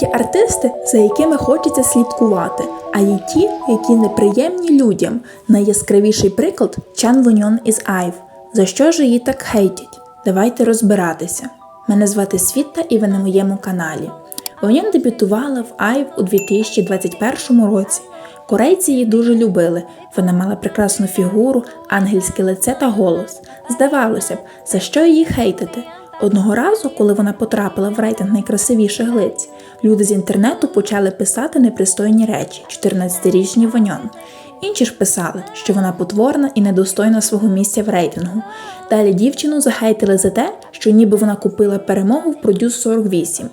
Є артисти, за якими хочеться слідкувати, а є ті, які неприємні людям. Найяскравіший приклад Чан Воньон із Айв. За що ж її так хейтять? Давайте розбиратися. Мене звати Світа і ви на моєму каналі. Воньон дебютувала в Айв у 2021 році. Корейці її дуже любили. Вона мала прекрасну фігуру, ангельське лице та голос. Здавалося б, за що її хейтити? Одного разу, коли вона потрапила в рейтинг найкрасивіших лиць, люди з інтернету почали писати непристойні речі 14-річній Воньон. Інші ж писали, що вона потворна і недостойна свого місця в рейтингу. Далі дівчину захейтили за те, що ніби вона купила перемогу в Продюс 48.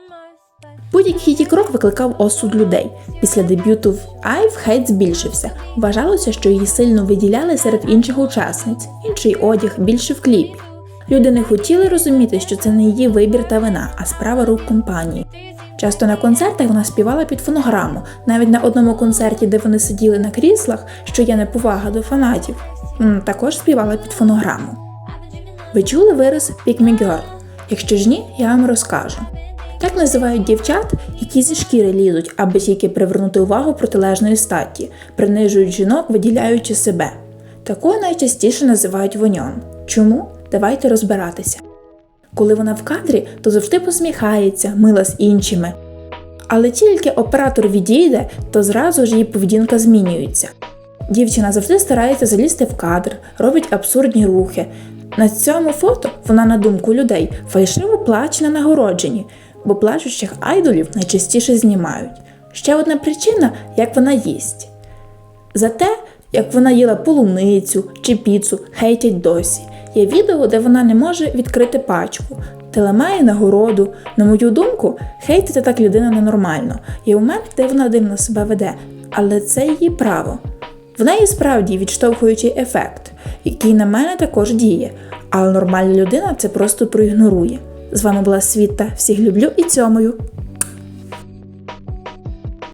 Будь-який її крок викликав осуд людей. Після дебюту в Айв хейт збільшився. Вважалося, що її сильно виділяли серед інших учасниць, інший одяг, більше в кліпі. Люди не хотіли розуміти, що це не її вибір та вина, а справа рук компанії. Часто на концертах вона співала під фонограму, навіть на одному концерті, де вони сиділи на кріслах, що є неповага до фанатів, також співала під фонограму. Ви чули вираз «Pick me girl»? Якщо ж ні, я вам розкажу. Так називають дівчат, які зі шкіри лізуть, аби тільки привернути увагу протилежної статі, принижують жінок, виділяючи себе. Такою найчастіше називають воньон. Чому? Давайте розбиратися. Коли вона в кадрі, то завжди посміхається, мила з іншими. Але тільки оператор відійде, то зразу ж її поведінка змінюється. Дівчина завжди старається залізти в кадр, робить абсурдні рухи. На цьому фото вона, на думку людей, фальшиво плаче на нагородженні, бо плачущих айдолів найчастіше знімають. Ще одна причина, як вона їсть. За те, як вона їла полуницю чи піцу, хейтять досі. Є відео, де вона не може відкрити пачку, та ламає нагороду. На мою думку, хейтити так людина ненормально. Є момент, де вона дивно себе веде, але це її право. В неї справді відштовхуючий ефект, який на мене також діє, але нормальна людина це просто проігнорує. З вами була Світа. Всіх люблю і цьомою.